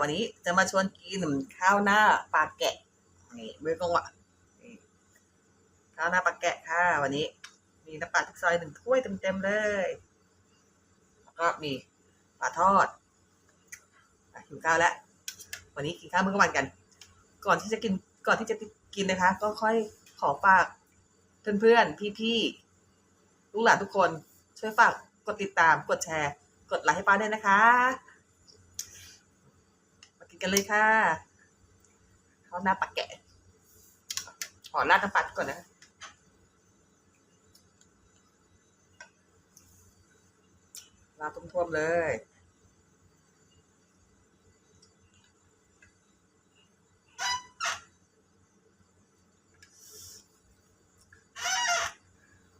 วันนี้จะมาชวนกินข้าวหน้าปลาแกะนี่เบื้องตรงอะข้าวหน้าปลาแกะค่ะ วันนี้ มีน้ำปลาทุกซอยหนึ่งถ้วยเต็มๆเลย แล้วก็มีปลาทอดอหิวข้าวแล้ววันนี้กินข้าวมื้อกลางวันกัน ก่อนที่จะกินก่อนที่จะกินนะคะ ก็ค่อยขอฝากเพื่อนๆพี่ๆลูกหลานทุกคนช่วยฝากกดติดตามกดแชร์ กดไลค์ให้ป้าด้วยนะคะ กันเลยค่ะข้าหน้าปลาแกะ ขอราดน้ำปลาก่อนนะราดท่วมๆเลย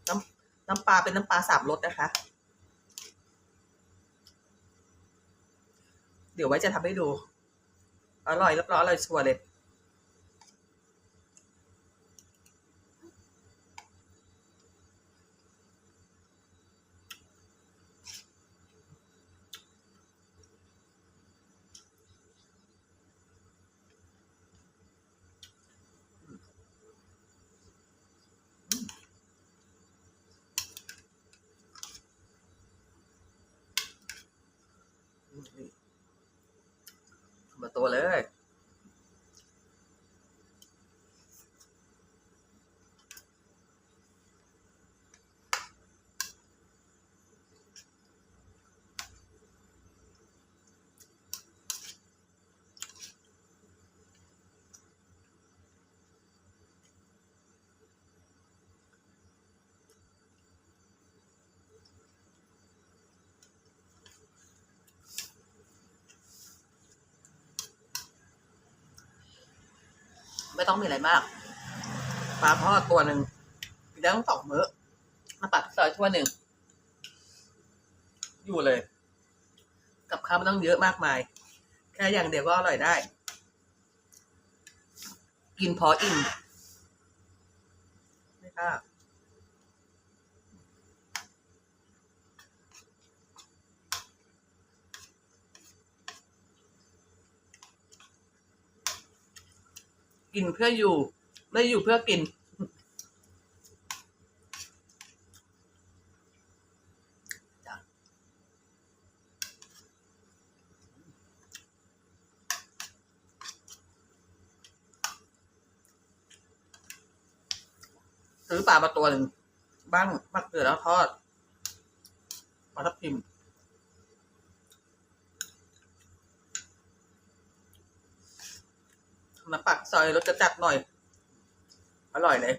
น้ำน้ำปลาเป็นน้ำปลาสามรสนะคะ เดี๋ยวไว้จะทำให้ดู อร่อยรับรองอร่อยชัวร์เลย มาตัวเลย ไม่ต้องมีอะไรมาก ปลาทอดตัวหนึ่งกินได้ต้องสองมื้อมาปัดซอยทั่วหนึ่ง อยู่เลย กับข้าวไม่ต้องเยอะมากมาย แค่อย่างเดียวก็อร่อยได้ กินพออิ่มนี่ค่ะ กินเพื่ออยู่ ไม่อยู่เพื่อกิน ซื้อปลามาตัวหนึ่งบ้างมักเกลือแล้วทอดปลาทับทิม มาปักซอยรสจะจัดหน่อย อร่อยเลย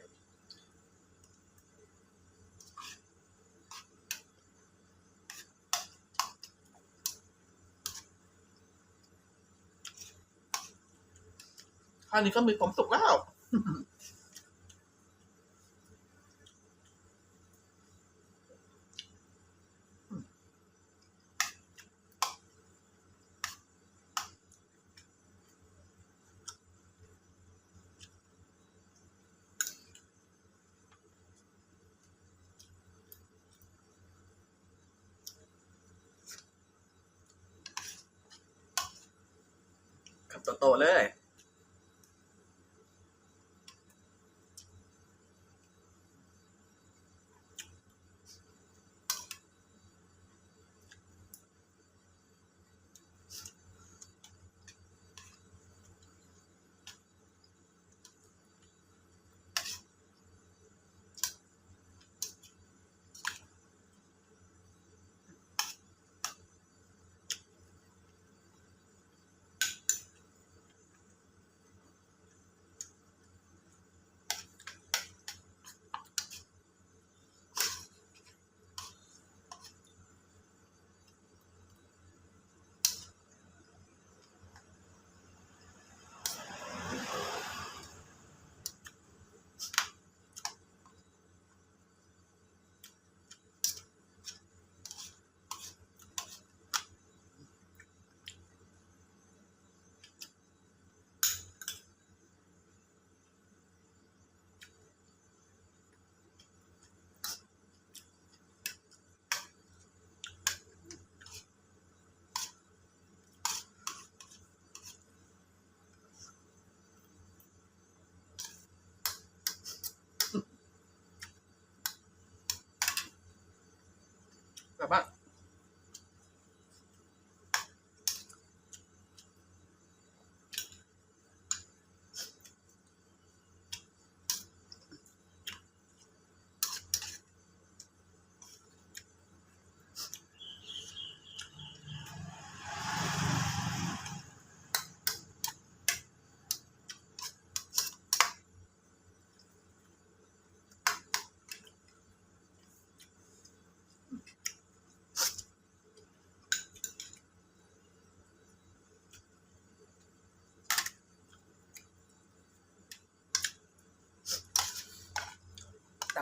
คราวนี้ก็มีความสุขแล้ว โตๆเลย แบ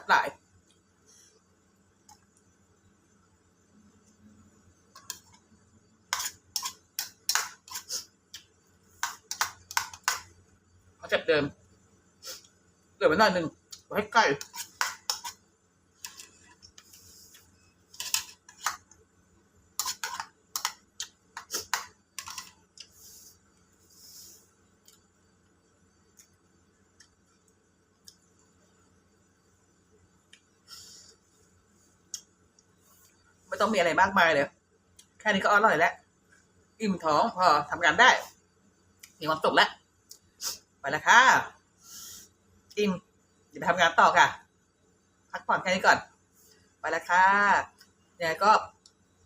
หลายเขาจับเดิมเหลือไปหน่อยหนึ่งไว้ให้ใกล้ ไม่ต้องมีอะไรมากมายเลย แค่นี้ก็อร่อยแล้ว อิ่มท้องพอทำงานได้ มีความสุขแล้วไปแล้วค่ะ อิ่มเดี๋ยวไปทำงานต่อค่ะพักผ่อนแค่นี้ก่อน ไปแล้วค่ะยังไงก็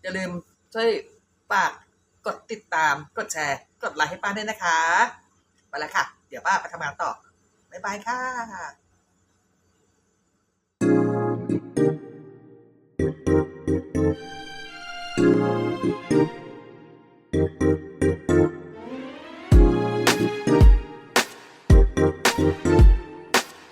อย่าลืมช่วยฝากกดติดตาม กดแชร์ กดไลค์ให้ป้าด้วยนะคะ ไปแล้วค่ะ เดี๋ยวป้าไปทำงานต่อ บ๊ายบายค่ะ